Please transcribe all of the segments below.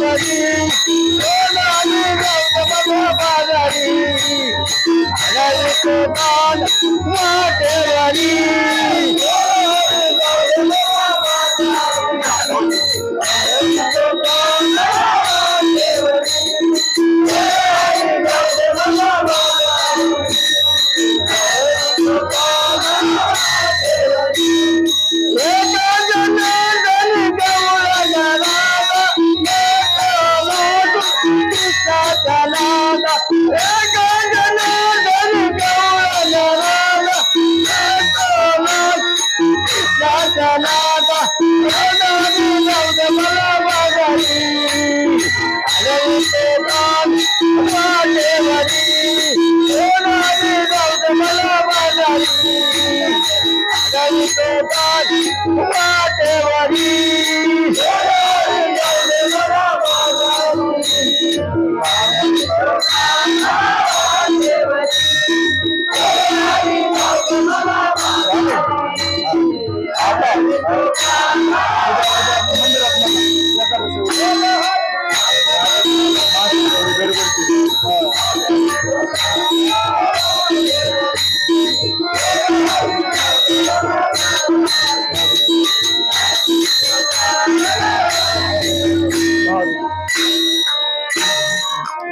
ಬಾದರಿ ಸೋನಾಲಿ ಗಂಗಮ್ಮ ಬಾದರಿ ಅನಂತ ಕಾಲ ಮಾತೆಯರಿ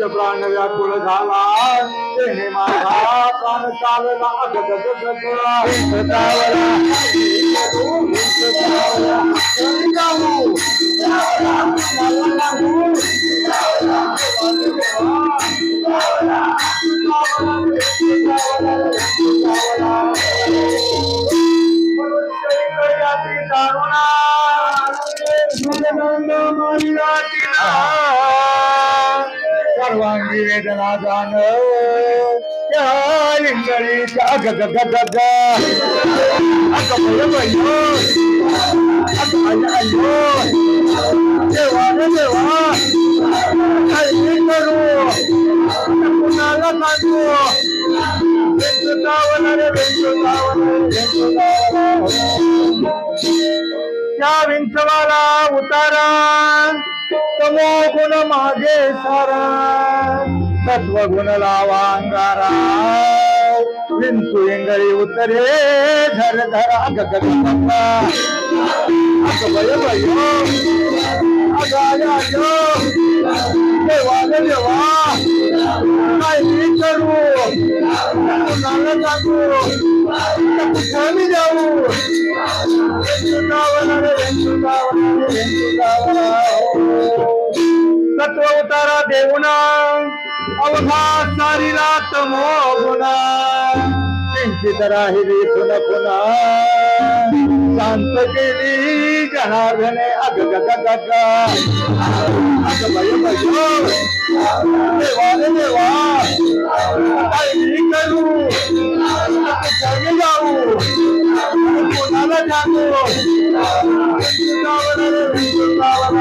तो वाटेवरी पंचप्राण व्याकुळ झाला तेने माझा प्राण चालला गग गग सर्वांगी वेदना जाण त्या लिंगळीच्या गग गग गग अग भय भयो अग अय अयो देवा रे देवा गुण माझे सारा। सत्व गुण लावा अंगारा विंचू इंगळी उतरे, धर धरा गग गग। अग भय भयो अग आय आयो। देवा देवा, काय मी करू? कुणाला सांगू कुठं मी जाऊ। देऊना अवघा सारी रात मोगुना किंचित राहिली पुन्हा पुन्हा शांत केली जनार्दने अग ग ग ग ग। अग भय भय देवा रे देवा। काय करू। कुठे जाऊ। कोणाला रे वृंदावन रे, वृंदावन